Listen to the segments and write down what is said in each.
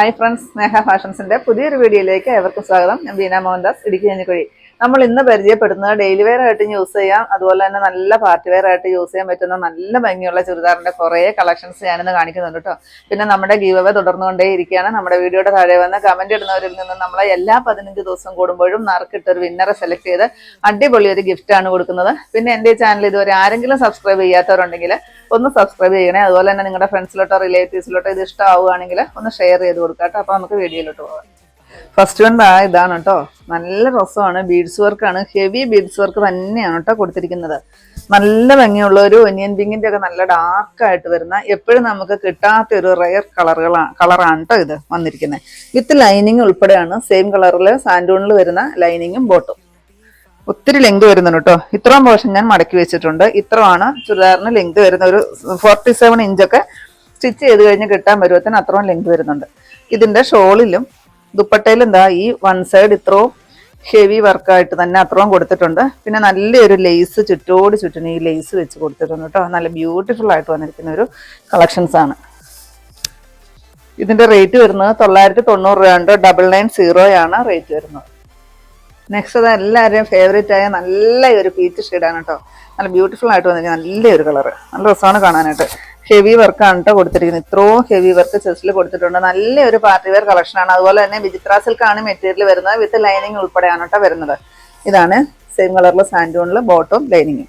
Hi friends സ്നേഹ ഫാഷൻസിന്റെ പുതിയൊരു വീഡിയോയിലേക്ക് ഏവർക്കും സ്വാഗതം. ഞാൻ ബീന മോഹൻദാസ് ഇടുക്കി കഞ്ഞിക്കുഴി നമ്മൾ ഇന്ന് പരിചയപ്പെടുന്നത് ഡെയിലി വെയർ ആയിട്ട് യൂസ് ചെയ്യാം. അതുപോലെ തന്നെ നല്ല പാർട്ടി വെയർ ആയിട്ട് യൂസ് ചെയ്യാൻ പറ്റുന്ന നല്ല ഭംഗിയുള്ള ചുരിദാറിന്റെ കുറേ കളക്ഷൻസ് ഞാനിന്ന് കാണിക്കുന്നുണ്ട് കേട്ടോ. പിന്നെ നമ്മുടെ ഗീവ് അവ തുടർന്നുകൊണ്ടേ ഇരിക്കുകയാണ്. നമ്മുടെ വീഡിയോയുടെ താഴെ വന്ന് കമന്റ് ഇടുന്നവരിൽ നിന്ന് നമ്മളെ എല്ലാ പതിനഞ്ച് ദിവസം കൂടുമ്പോഴും നറുക്കിട്ട് ഒരു വിന്നറെ സെലക്ട് ചെയ്ത് അടിപൊളി ഒരു ഗിഫ്റ്റ് ആണ് കൊടുക്കുന്നത്. പിന്നെ എന്റെ ചാനൽ ഇതുവരെ ആരെങ്കിലും സബ്സ്ക്രൈബ് ചെയ്യാത്തവരുണ്ടെങ്കിൽ ഒന്ന് സബ്സ്ക്രൈബ് ചെയ്യണേ. അതുപോലെ തന്നെ നിങ്ങളുടെ ഫ്രണ്ട്സിലോട്ടോ റിലേറ്റീവ്സിലോട്ടോ ഇത് ഇഷ്ടമാവുകയാണെങ്കിൽ ഒന്ന് ഷെയർ ചെയ്ത് കൊടുക്കാം കേട്ടോ. അപ്പോൾ നമുക്ക് വീഡിയോയിലോട്ട് പോകാം. ഫസ്റ്റ് വൺ ഇതാണ് കേട്ടോ. നല്ല രസമാണ്. ബീഡ്സ് വർക്കാണ് ഹെവി ബീഡ്സ് വർക്ക് തന്നെയാണ് കേട്ടോ കൊടുത്തിരിക്കുന്നത്. നല്ല ഭംഗിയുള്ള ഒരു ഒനിയൻ പിങ്കിന്റെ ഒക്കെ നല്ല ഡാർക്ക് ആയിട്ട് വരുന്ന എപ്പോഴും നമുക്ക് കിട്ടാത്ത ഒരു റയർ കളറുകളാണ് കളറാണ് കേട്ടോ ഇത് വന്നിരിക്കുന്നത്. വിത്ത് ലൈനിങ് ഉൾപ്പെടെയാണ് സെയിം കളറിൽ സാൻഡൂണിൽ വരുന്ന ലൈനിങ്ങും ബോട്ടും ഒത്തിരി ലെങ്ത് വരുന്നുണ്ട് കേട്ടോ. ഇത്രയും പോർഷൻ ഞാൻ മടക്കി വെച്ചിട്ടുണ്ട്. ഇത്രയാണ് ചുരിദാറിന് ലെങ്ത് വരുന്ന ഒരു ഫോർട്ടി സെവൻ ഇഞ്ചൊക്കെ സ്റ്റിച്ച് ചെയ്ത് കഴിഞ്ഞ് കിട്ടാൻ പരുവത്തിന് അത്രയും ലെങ്ത് വരുന്നുണ്ട്. ഇതിന്റെ ഷോളിലും ദുപ്പട്ടയിലും എന്താ ഈ വൺ സൈഡ് ഇത്രയും ഹെവി വർക്കായിട്ട് തന്നെ അത്രയും കൊടുത്തിട്ടുണ്ട്. പിന്നെ നല്ലൊരു ലേസ് ചുറ്റോട് ചുറ്റിന് ഈ ലേസ് വെച്ച് കൊടുത്തിട്ടുണ്ട് കേട്ടോ. നല്ല ബ്യൂട്ടിഫുൾ ആയിട്ട് വന്നിരിക്കുന്ന ഒരു കളക്ഷൻസ് ആണ്. ഇതിന്റെ റേറ്റ് വരുന്നത് തൊള്ളായിരത്തി തൊണ്ണൂറ് രൂപ ഡബിൾ നയൻ ആണ് റേറ്റ് വരുന്നത്. നെക്സ്റ്റ് അത് എല്ലാവരുടെയും ഫേവറേറ്റ് ആയ നല്ല ഒരു പീച്ച് ഷെയ്ഡാണ് കേട്ടോ. നല്ല ബ്യൂട്ടിഫുൾ ആയിട്ട് വന്നിരിക്കുന്ന നല്ലൊരു കളറ് നല്ല രസമാണ് കാണാനായിട്ട്. ഹെവി വർക്കാണ് കേട്ടോ കൊടുത്തിരിക്കുന്നത്. ഇത്രയും ഹെവി വർക്ക് ചെസ്റ്റിൽ കൊടുത്തിട്ടുണ്ട്. നല്ലൊരു പാർട്ടി വെയർ കളക്ഷനാണ് അതുപോലെ തന്നെ വിചിത്ര സിൽക്കാണ് മെറ്റീരിയൽ വരുന്നത്. വിത്ത് ലൈനിങ് ഉൾപ്പെടെയാണ് കേട്ടോ വരുന്നത്. ഇതാണ് സെയിം കളറിൽ സാൻഡൂണിൽ ബോട്ടും ലൈനിങ്ങും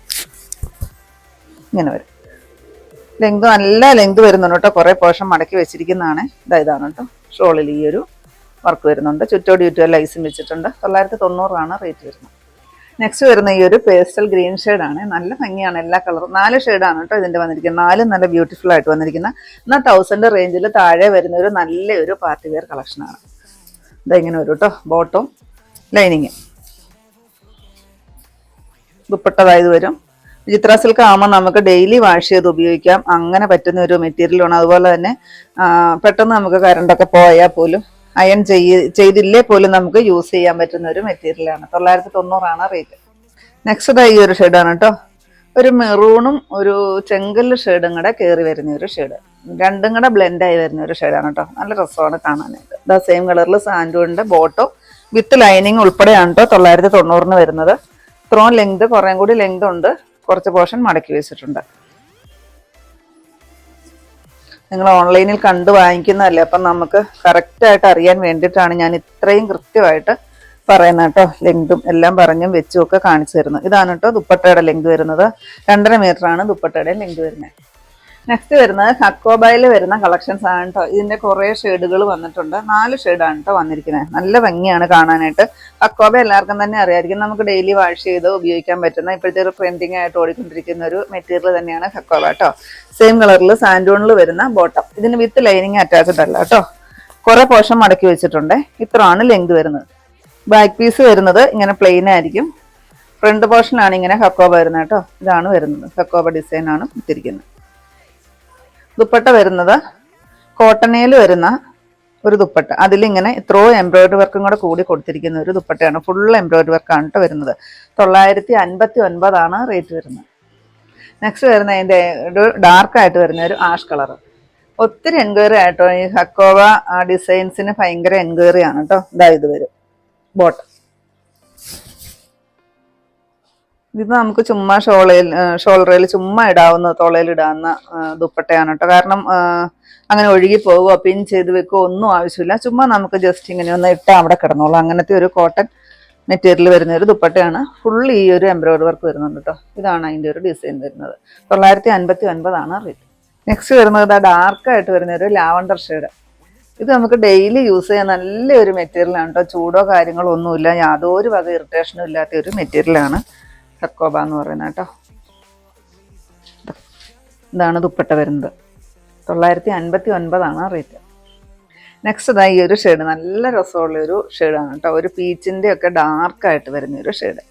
ഇങ്ങനെ വരും. ലെങ്ത് നല്ല ലെങ്ത് വരുന്നുണ്ട് കേട്ടോ കുറേ പോർഷൻ മടക്കി വെച്ചിരിക്കുന്നതാണ്. ഇതാ ഇതാണ് കേട്ടോ ഷോളിൽ ഈ ഒരു വർക്ക് വരുന്നുണ്ട്. ചുറ്റോടി ചുറ്റും ലൈസും വെച്ചിട്ടുണ്ട്. തൊള്ളായിരത്തി തൊണ്ണൂറാണ് റേറ്റ് വരുന്നത്. നെക്സ്റ്റ് വരുന്ന ഈ ഒരു പേസ്റ്റൽ ഗ്രീൻ ആണ്. നല്ല ഭംഗിയാണ് എല്ലാ കളറും നാല് ഷെയ്ഡാണ് കേട്ടോ ഇതിന്റെ വന്നിരിക്കുന്നത് നാലും നല്ല ബ്യൂട്ടിഫുൾ ആയിട്ട് വന്നിരിക്കുന്ന. എന്നാൽ തൗസൻഡ് റേഞ്ചിൽ താഴെ വരുന്ന ഒരു നല്ല ഒരു പാർട്ടി വെയർ കളക്ഷനാണ് ആണ് ഇങ്ങനെ വരും കേട്ടോ ബോട്ടും ലൈനിങ് ദുപ്പട്ടതായത് വരും. വിചിത്ര സിൽക്ക് ആകുമ്പോൾ നമുക്ക് ഡെയിലി വാഷ് ചെയ്ത് ഉപയോഗിക്കാം. അങ്ങനെ പറ്റുന്ന ഒരു മെറ്റീരിയലാണ് അതുപോലെ തന്നെ പെട്ടെന്ന് നമുക്ക് കറണ്ടൊക്കെ പോയാൽ പോലും അയൺ ചെയ്തില്ലേ പോലും നമുക്ക് യൂസ് ചെയ്യാൻ പറ്റുന്ന ഒരു മെറ്റീരിയൽ ആണ്. തൊള്ളായിരത്തി തൊണ്ണൂറാണ് റേറ്റ് നെക്സ്റ്റ് ഈ ഒരു ഷെയ്ഡാണ് കേട്ടോ ഒരു മെറൂണും ഒരു ചെങ്കൽ ഷെയ്ഡും കൂടെ കയറി വരുന്ന ഒരു ഷെയ്ഡ് രണ്ടും കൂടെ ബ്ലെൻഡായി വരുന്ന ഒരു ഷെയ്ഡാണ് കേട്ടോ നല്ല രസമാണ് കാണാനായിട്ട്. ഇതാ സെയിം കളറിൽ സാൻഡുണ്ട് ബോട്ടോ വിത്ത് ലൈനിങ് ഉൾപ്പെടെയാണ് കേട്ടോ തൊള്ളായിരത്തി തൊണ്ണൂറിന് വരുന്നത്. ഇത്രയും ലെങ്ത് കുറേ കൂടി ലെങ്ത് ഉണ്ട്. കുറച്ച് പോർഷൻ മടക്കി വെച്ചിട്ടുണ്ട്. നിങ്ങൾ ഓൺലൈനിൽ കണ്ട് വാങ്ങിക്കുന്നതല്ലേ? അപ്പം നമുക്ക് കറക്റ്റായിട്ട് അറിയാൻ വേണ്ടിയിട്ടാണ് ഞാൻ ഇത്രയും കൃത്യമായിട്ട് പറയുന്നത് കേട്ടോ. ലെങ്തും എല്ലാം പറഞ്ഞും വെച്ചും ഒക്കെ കാണിച്ചു തരുന്നത്. ഇതാണ് കേട്ടോ ദുപ്പട്ടയുടെ ലെങ്ത് വരുന്നത്. രണ്ടര മീറ്ററാണ് ദുപ്പട്ടയുടെ ലെങ്ത് വരുന്നത്. നെക്സ്റ്റ് വരുന്നത് ഹക്കോബയിൽ വരുന്ന കളക്ഷൻസ് ആണ് കേട്ടോ ഇതിന്റെ കുറേ ഷെയ്ഡുകൾ വന്നിട്ടുണ്ട്. നാല് ഷെയ്ഡാണ് കേട്ടോ വന്നിരിക്കുന്നത്. നല്ല ഭംഗിയാണ് കാണാനായിട്ട്. ഹക്കോബ എല്ലാവർക്കും തന്നെ അറിയാമായിരിക്കും നമുക്ക് ഡെയിലി വാഷ് ചെയ്ത് ഉപയോഗിക്കാൻ പറ്റുന്ന ഇപ്പോഴത്തെ ഒരു ട്രെൻഡിങ് ആയിട്ട് ഓടിക്കൊണ്ടിരിക്കുന്ന ഒരു മെറ്റീരിയൽ തന്നെയാണ് ഹക്കോബ കേട്ടോ സെയിം കളറിൽ സാൻഡൂണിൽ വരുന്ന ബോട്ടം ഇതിന് വിത്ത് ലൈനിങ് അറ്റാച്ച്ഡ് അല്ല കേട്ടോ കുറെ പോർഷൻ മടക്കി വെച്ചിട്ടുണ്ട്. ഇത്രയാണ് ലെങ്ത് വരുന്നത്. ബാക്ക് പീസ് വരുന്നത് ഇങ്ങനെ പ്ലെയിൻ ആയിരിക്കും. ഫ്രണ്ട് പോർഷനാണ് ഇങ്ങനെ ഹക്കോബ വരുന്നത് കേട്ടോ ഇതാണ് വരുന്നത്. ഹക്കോബ ഡിസൈനാണ് ഇട്ടിരിക്കുന്നത്. ദുപ്പട്ട വരുന്നത് കോട്ടണയിൽ വരുന്ന ഒരു ദുപ്പട്ട. അതിലിങ്ങനെ ഇത്രയോ എംബ്രോയിഡറി വർക്കും കൂടെ കൂടി കൊടുത്തിരിക്കുന്ന ഒരു ദുപ്പട്ടയാണ്. ഫുൾ എംബ്രോയിഡറി വർക്കാണ് കേട്ടോ വരുന്നത്. തൊള്ളായിരത്തി അൻപത്തി ഒൻപതാണ് റേറ്റ് വരുന്നത്. നെക്സ്റ്റ് വരുന്ന അതിന്റെ ഒരു ഡാർക്കായിട്ട് വരുന്ന ഒരു ആഷ് കളർ ഒത്തിരി എൻക്വയറി ആയിട്ടോ. ഈ ഹക്കോവ ഡിസൈൻസിന് ഭയങ്കര എൻക്വയറി ആണ് കേട്ടോ ഇതാ ഇത് വരും. ബോട്ട് ഇത് നമുക്ക് ചുമ്മാ ഷോളയിൽ ഷോൾഡറിൽ ചുമ്മാ ഇടാവുന്ന തോളയിൽ ഇടാവുന്ന ദുപ്പട്ടയാണ് കേട്ടോ കാരണം അങ്ങനെ ഒഴുകി പോവുകയോ പിൻ ചെയ്ത് വെക്കുകയോ ഒന്നും ആവശ്യമില്ല. ചുമ്മാ നമുക്ക് ജസ്റ്റ് ഇങ്ങനെ ഒന്ന് ഇട്ടാൽ അവിടെ കിടന്നോളൂ. അങ്ങനത്തെ ഒരു കോട്ടൺ മെറ്റീരിയൽ വരുന്ന ഒരു ദുപ്പട്ടയാണ്. ഫുൾ ഈ ഒരു എംബ്രോയിഡറി വർക്ക് വരുന്നുണ്ട് കേട്ടോ ഇതാണ് അതിന്റെ ഒരു ഡിസൈൻ വരുന്നത്. തൊള്ളായിരത്തി അൻപത്തി ഒൻപതാണ് റേറ്റ് നെക്സ്റ്റ് വരുന്നത് ഡാർക്ക് ആയിട്ട് വരുന്ന ഒരു ലാവണ്ടർ ഷെയ്ഡ് ഇത് നമുക്ക് ഡെയിലി യൂസ് ചെയ്യാൻ നല്ലൊരു മെറ്റീരിയലാണ് കേട്ടോ ചൂടോ കാര്യങ്ങളോ ഒന്നുമില്ല. യാതൊരു വക ഇറിറ്റേഷനും ഇല്ലാത്ത ഒരു മെറ്റീരിയലാണ്. ഹക്കോബ എന്ന് പറയുന്നത് കേട്ടോ. ഇതാണ് ദുപ്പട്ട വരുന്നത്. തൊള്ളായിരത്തി അൻപത്തി ഒൻപതാണ് റേറ്റ്. നെക്സ്റ്റ് ഇതാ ഈ ഒരു ഷെയ്ഡ് നല്ല രസമുള്ള ഒരു ഷെയ്ഡാണ് കേട്ടോ. ഒരു പീച്ചിന്റെ ഒക്കെ ഡാർക്കായിട്ട് വരുന്ന ഒരു ഷെയ്ഡ്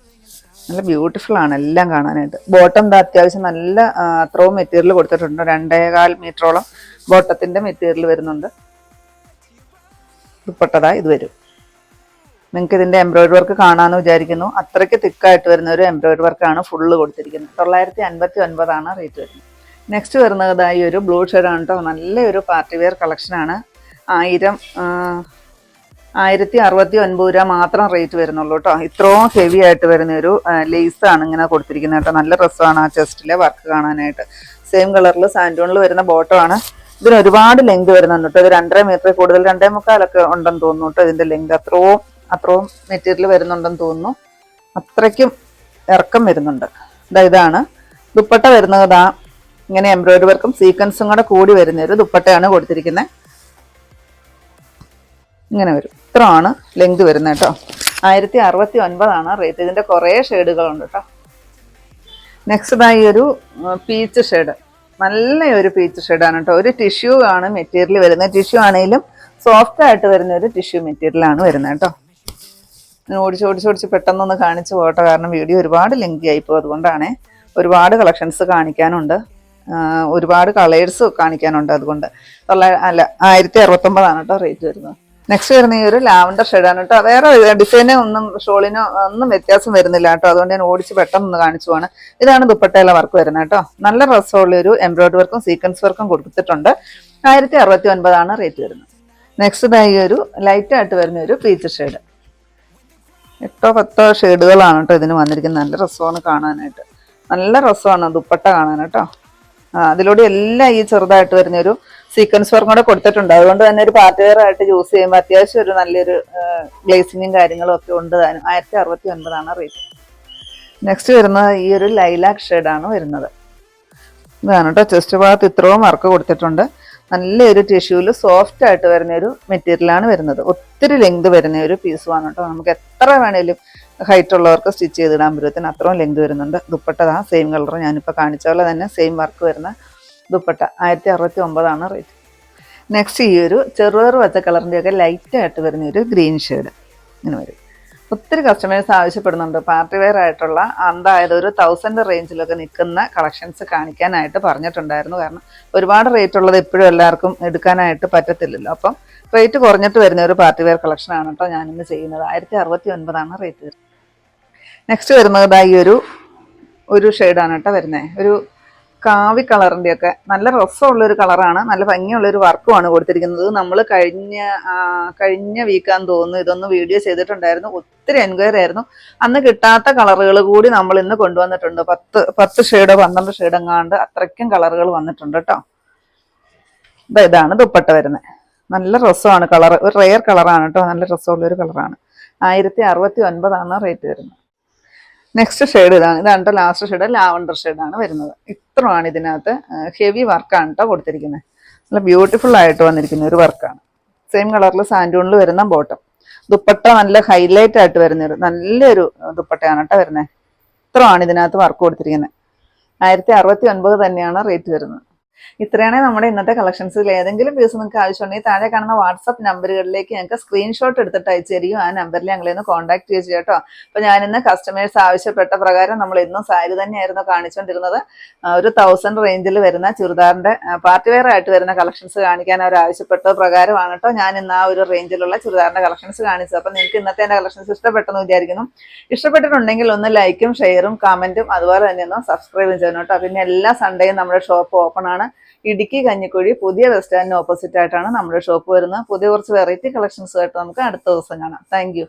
നല്ല ബ്യൂട്ടിഫുൾ ആണ് എല്ലാം കാണാനായിട്ട്. ബോട്ടം ദാ അത്യാവശ്യം നല്ല അത്രയും മെറ്റീരിയൽ കൊടുത്തിട്ടുണ്ട്. രണ്ടേകാൽ മീറ്ററോളം ബോട്ടത്തിന്റെ മെറ്റീരിയൽ വരുന്നുണ്ട്. ദുപ്പട്ടതാ ഇത് വരും. നിങ്ങൾക്ക് ഇതിന്റെ എംബ്രോയിഡറി വർക്ക് കാണാമെന്ന് വിചാരിക്കുന്നു. അത്രയ്ക്ക് തിക്കായിട്ട് വരുന്ന ഒരു എംബ്രോയിഡറി വർക്കാണ് ഫുള്ള് കൊടുത്തിരിക്കുന്നത്. തൊള്ളായിരത്തി അൻപത്തി ഒൻപതാണ് റേറ്റ് വരുന്നത് നെക്സ്റ്റ് വരുന്നത് ഒരു ബ്ലൂ ആണ് കേട്ടോ നല്ലൊരു പാർട്ടി വെയർ കളക്ഷനാണ് ആയിരം ആയിരത്തി അറുപത്തി ഒൻപത് രൂപ മാത്രം റേറ്റ് വരുന്നുള്ളൂ കേട്ടോ ഇത്രയും ഹെവി ആയിട്ട് വരുന്ന ഒരു ലേസ് ആണ് ഇങ്ങനെ കൊടുത്തിരിക്കുന്നത് കേട്ടോ നല്ല ഡ്രസ്സാണ് ആ ചെസ്റ്റിലെ വർക്ക് കാണാനായിട്ട്. സെയിം കളറിൽ സാൻഡോണിൽ വരുന്ന ബോട്ടം ആണ്. ഇതിന് ഒരുപാട് ലെങ്ത് വരുന്നുണ്ട് കേട്ടോ ഇത് രണ്ടര മീറ്ററിൽ കൂടുതൽ രണ്ടേ മുക്കാലൊക്കെ ഉണ്ടെന്ന് തോന്നുന്നു കേട്ടോ ഇതിന്റെ ലെങ്ത് അത്രയും അത്രയും മെറ്റീരിയൽ വരുന്നുണ്ടെന്ന് തോന്നുന്നു. അത്രയ്ക്കും ഇറക്കം വരുന്നുണ്ട്. ഇതാ ഇതാണ്. ദുപ്പട്ട വരുന്നത് ആ ഇങ്ങനെ എംബ്രോയിഡറി വർക്കും സീക്വൻസും കൂടെ കൂടി വരുന്ന ഒരു ദുപ്പട്ടയാണ് കൊടുത്തിരിക്കുന്നത് ഇങ്ങനെ വരും. ഇത്രയാണ് ലെങ്ത് വരുന്നത് കേട്ടോ. ആയിരത്തി അറുപത്തി ഒൻപതാണ് റേറ്റ് ഇതിന്റെ കുറേ ഷെയ്ഡുകളുണ്ട് കേട്ടോ. നെക്സ്റ്റ് ഈ ഒരു പീച്ച് ഷെയ്ഡ് നല്ലൊരു പീച്ച് ഷെയ്ഡാണ് കേട്ടോ. ഒരു ടിഷ്യൂ ആണ് മെറ്റീരിയൽ വരുന്നത്. ടിഷ്യൂ ആണെങ്കിലും സോഫ്റ്റ് ആയിട്ട് വരുന്ന ഒരു ടിഷ്യൂ മെറ്റീരിയൽ ആണ് വരുന്നത് കേട്ടോ. ഓടിച്ച് ഓടിച്ച് ഓടിച്ച് പെട്ടെന്നൊന്ന് കാണിച്ചു പോകട്ടെ. കാരണം വീഡിയോ ഒരുപാട് ലിങ്ക് ആയിപ്പോ അതുകൊണ്ടാണ് ഒരുപാട് കളക്ഷൻസ് കാണിക്കാനുണ്ട്. ഒരുപാട് കളേഴ്സ് കാണിക്കാനുണ്ട് അതുകൊണ്ട്. തൊള്ളായിരം അല്ല ആയിരത്തി അറുപത്തൊമ്പതാണ് കേട്ടോ റേറ്റ് വരുന്നത്. നെക്സ്റ്റ് വരുന്ന ഈ ഒരു ലാവൻഡർ ഷെയ്ഡാണ് കേട്ടോ. വേറെ ഡിസൈനോ ഒന്നും ഷോളിനോ ഒന്നും വ്യത്യാസം വരുന്നില്ല കേട്ടോ. അതുകൊണ്ട് ഞാൻ ഓടിച്ച് പെട്ടെന്ന് ഒന്ന് കാണിച്ചു പോവാണ്. ഇതാണ് ദുപ്പട്ടയിലെ വർക്ക് വരുന്നത് കേട്ടോ. നല്ല രസമുള്ള ഒരു എംബ്രോയിഡറി വർക്കും സീക്വൻസ് വർക്കും കൊടുത്തിട്ടുണ്ട്. ആയിരത്തി അറുപത്തി ഒൻപതാണ് റേറ്റ് വരുന്നത് നെക്സ്റ്റ് ഈ ഒരു ലൈറ്റായിട്ട് വരുന്ന ഒരു പീച്ച് ഷെയ്ഡ് എട്ടോ പത്തോ ഷെയ്ഡുകളാണ് കേട്ടോ ഇതിന് വന്നിരിക്കുന്നത്. നല്ല രസമാണ് കാണാനായിട്ട്. നല്ല രസമാണ് ദുപ്പട്ട കാണാൻ കേട്ടോ. അതിലൂടെ എല്ലാം ഈ ചെറുതായിട്ട് വരുന്ന ഒരു സീക്വൻസ് വർക്കും കൂടെ കൊടുത്തിട്ടുണ്ട്. അതുകൊണ്ട് തന്നെ ഒരു പാർട്ടി വെയർ ആയിട്ട് യൂസ് ചെയ്യുമ്പോൾ അത്യാവശ്യം ഒരു നല്ലൊരു ഗ്ലേസിങ്ങും കാര്യങ്ങളും ഒക്കെ ഉണ്ട്. താനും ആയിരത്തി അറുപത്തി ഒൻപതാണ് റേറ്റ് നെക്സ്റ്റ് വരുന്നത് ഈ ഒരു ലൈലാക് ഷെയ്ഡാണ് വരുന്നത്. ഇതാണ് കേട്ടോ. ചെസ്റ്റ് ഭാഗത്ത് ഇത്രയും വർക്ക് കൊടുത്തിട്ടുണ്ട്. നല്ലൊരു ടിഷ്യൂവിൽ സോഫ്റ്റ് ആയിട്ട് വരുന്ന ഒരു മെറ്റീരിയലാണ് വരുന്നത്. ഒത്തിരി ലെങ്ത് വരുന്ന ഒരു പീസുമാണ് കേട്ടോ. നമുക്ക് എത്ര വേണേലും ഹൈറ്റ് ഉള്ളവർക്ക് സ്റ്റിച്ച് ചെയ്തിടാൻ പറ്റും അത്രയും ലെങ്ത് വരുന്നുണ്ട്. ദുപ്പട്ട സെയിം കളർ ഞാനിപ്പോൾ കാണിച്ച പോലെ തന്നെ സെയിം വർക്ക് വരുന്ന ദുപ്പട്ട. ആയിരത്തി അറുപത്തി ഒമ്പതാണ് റേറ്റ് നെക്സ്റ്റ് ഈ ഒരു ചെറുപയർ വച്ച കളറിന്റെയൊക്കെ ലൈറ്റായിട്ട് വരുന്ന ഒരു ഗ്രീൻ ഷെയ്ഡ് ഇങ്ങനെ വരും. ഒത്തിരി കസ്റ്റമേഴ്സ് ആവശ്യപ്പെടുന്നുണ്ട്. പാർട്ടി വെയർ ആയിട്ടുള്ള അതായത് ഒരു തൗസൻഡ് റേഞ്ചിലൊക്കെ നിൽക്കുന്ന കളക്ഷൻസ് കാണിക്കാനായിട്ട് പറഞ്ഞിട്ടുണ്ടായിരുന്നു. കാരണം ഒരുപാട് റേറ്റ് ഉള്ളത് എപ്പോഴും എല്ലാവർക്കും എടുക്കാനായിട്ട് പറ്റത്തില്ലല്ലോ. അപ്പം റേറ്റ് കുറഞ്ഞിട്ട് വരുന്ന ഒരു പാർട്ടി വെയർ കളക്ഷൻ ആണ് കേട്ടോ ഞാനിന്ന് ചെയ്യുന്നത്. ആയിരത്തി അറുപത്തി ഒൻപതാണ് റേറ്റ് നെക്സ്റ്റ് വരുന്നത് ഈ ഒരു ഒരു ഷെയ്ഡാണ് കേട്ടോ വരുന്നത് ഒരു കാവി കളറിന്റെ ഒക്കെ നല്ല രസമുള്ള ഒരു കളറാണ് നല്ല ഭംഗിയുള്ള ഒരു വർക്കുമാണ് കൊടുത്തിരിക്കുന്നത്. നമ്മൾ കഴിഞ്ഞ കഴിഞ്ഞ വീക്കാന്ന് തോന്നുന്നു ഇതൊന്ന് വീഡിയോ ചെയ്തിട്ടുണ്ടായിരുന്നു. ഒത്തിരി എൻക്വയറി ആയിരുന്നു. അന്ന് കിട്ടാത്ത കളറുകൾ കൂടി നമ്മൾ ഇന്ന് കൊണ്ടുവന്നിട്ടുണ്ട്. പത്ത് പത്ത് ഷെയ്ഡോ പന്ത്രണ്ട് ഷെയ്ഡ് എങ്ങാണ്ട് അത്രയ്ക്കും കളറുകൾ വന്നിട്ടുണ്ട് കേട്ടോ ഇതാ ഇതാണ് ദുപ്പട്ട വരുന്നത് നല്ല രസമാണ് കളർ ഒരു റെയർ കളറാണ് കേട്ടോ നല്ല രസമുള്ള ഒരു കളറാണ്. ആയിരത്തി അറുപത്തി ഒൻപതാണ് റേറ്റ് വരുന്നത്. നെക്സ്റ്റ് ഷെയ്ഡ് ഇതാണ്. ഇതാണ് ലാസ്റ്റ് ഷെയ്ഡ് ലാവണ്ടർ ഷെയ്ഡാണ് വരുന്നത്. ഇത്രയാണ് ഇതിനകത്ത് ഹെവി വർക്കാണ് കേട്ടോ കൊടുത്തിരിക്കുന്നത്. നല്ല ബ്യൂട്ടിഫുൾ ആയിട്ട് വന്നിരിക്കുന്ന ഒരു വർക്കാണ് സെയിം കളറിൽ സാൻഡൂണിൽ വരുന്ന ബോട്ടം ദുപ്പട്ട നല്ല ഹൈലൈറ്റ് ആയിട്ട് വരുന്ന ഒരു നല്ലൊരു ദുപ്പട്ടയാണ് കേട്ടോ വരുന്നത്. ഇത്രയാണ് ഇതിനകത്ത് വർക്ക് കൊടുത്തിരിക്കുന്നത്. ആയിരത്തി അറുപത്തി ഒൻപത് തന്നെയാണ് റേറ്റ് വരുന്നത്. ഇത്രയാണ് നമ്മുടെ ഇന്നത്തെ കളക്ഷൻസിൽ ഏതെങ്കിലും പീസ് നിങ്ങൾക്ക് ആവശ്യമുണ്ടെങ്കിൽ താഴെ കാണുന്ന വാട്സപ്പ് നമ്പറുകളിലേക്ക് ഞങ്ങൾക്ക് സ്ക്രീൻഷോട്ട് എടുത്തിട്ട് അയച്ചു തരികയും ആ നമ്പറിൽ ഞങ്ങളെ ഒന്ന് കോൺടാക്ട് ചെയ്യുക കേട്ടോ. അപ്പൊ ഞാനിന്ന് കസ്റ്റമേഴ്സ് ആവശ്യപ്പെട്ട പ്രകാരം നമ്മൾ ഇന്നും സാരി തന്നെയായിരുന്നു കാണിച്ചുകൊണ്ടിരുന്നത് ഒരു തൗസൻഡ് റേഞ്ചിൽ വരുന്ന ചുരിദാറിന്റെ പാർട്ടി വെയർ ആയിട്ട് വരുന്ന കളക്ഷൻസ് കാണിക്കാൻ അവർ ആവശ്യപ്പെട്ട പ്രകാരമാണ് കേട്ടോ ഞാൻ ഇന്ന് ആ ഒരു റേഞ്ചിലുള്ള ചുരിദാറിന്റെ കളക്ഷൻസ് കാണിച്ചത്. അപ്പൊ നിങ്ങൾക്ക് ഇന്നത്തെ എന്റെ കളക്ഷൻസ് ഇഷ്ടപ്പെട്ടെന്ന് വിചാരിക്കുന്നു. ഇഷ്ടപ്പെട്ടിട്ടുണ്ടെങ്കിൽ ഒന്ന് ലൈക്കും ഷെയറും കമന്റും അതുപോലെ തന്നെ ഒന്ന് സബ്സ്ക്രൈബും ചെയ്യണം കേട്ടോ. പിന്നെ എല്ലാ സൺഡേയും നമ്മുടെ ഷോപ്പ് ഓപ്പൺ ആണ്. ഇടുക്കി കഞ്ഞിക്കുഴി പുതിയ ബസ് സ്റ്റാൻഡിന് ഓപ്പോസിറ്റ് ആയിട്ടാണ് നമ്മുടെ ഷോപ്പ് വരുന്നത്. പുതിയ കുറച്ച് വെറൈറ്റി കളക്ഷൻസ് ആയിട്ട് നമുക്ക് അടുത്ത ദിവസം കാണാം. താങ്ക്